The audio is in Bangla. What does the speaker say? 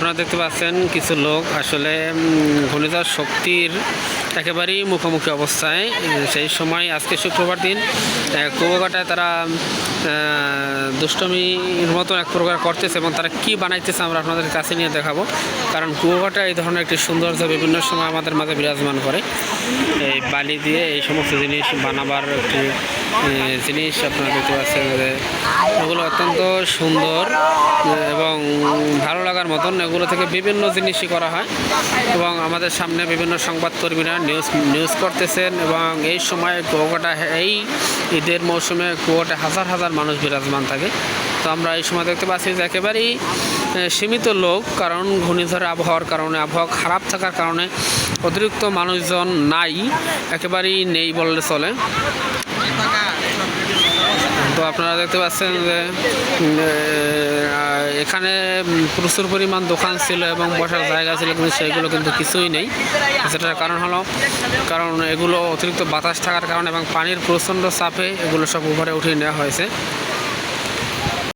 আপনারা দেখতে পাচ্ছেন কিছু লোক আসলে ঘূর্ণিঝড় শক্তির একেবারেই মুখোমুখি অবস্থায় সেই সময় আজকে শুক্রবার দিন কুয়াকাটায় তারা দুষ্টমির মতো এক প্রকার করতেছে এবং তারা কি বানাইতেছে আমরা আপনাদের কাছে নিয়ে দেখাবো। কারণ কুয়াকাটা এই ধরনের একটি সৌন্দর্য বিভিন্ন সময় আমাদের মাঝে বিরাজমান করে। এই বালি দিয়ে এই সমস্ত জিনিস বানাবার একটি জিনিস আপনারা দেখতে পাচ্ছেন এগুলো অত্যন্ত সুন্দর এবং ভালো লাগার মতন এগুলো থেকে বিভিন্ন জিনিসই করা হয়। এবং আমাদের সামনে বিভিন্ন সংবাদকর্মীরা নিউজ নিউজ করতেছেন এবং এই সময় কুয়াকাটা, এই ঈদের মৌসুমে কুয়াকাটা হাজার হাজার মানুষ বিরাজমান থাকে। তো আমরা এই সময় দেখতে পাচ্ছি যে একেবারেই সীমিত লোক, কারণ ঘূর্ণিঝড়ের আবহাওয়ার কারণে, আবহাওয়া খারাপ থাকার কারণে অতিরিক্ত মানুষজন নাই, একেবারেই নেই বললে চলে। তো আপনারা দেখতে পাচ্ছেন যে এখানে প্রচুর পরিমাণ দোকান ছিল এবং বসার জায়গা ছিল, কিন্তু সেগুলো কিন্তু কিছুই নেই। যেটার কারণ হলো, কারণ এগুলো অতিরিক্ত বাতাস থাকার কারণে এবং পানির প্রচণ্ড চাপে এগুলো সব উপরে উঠিয়ে নেওয়া হয়েছে।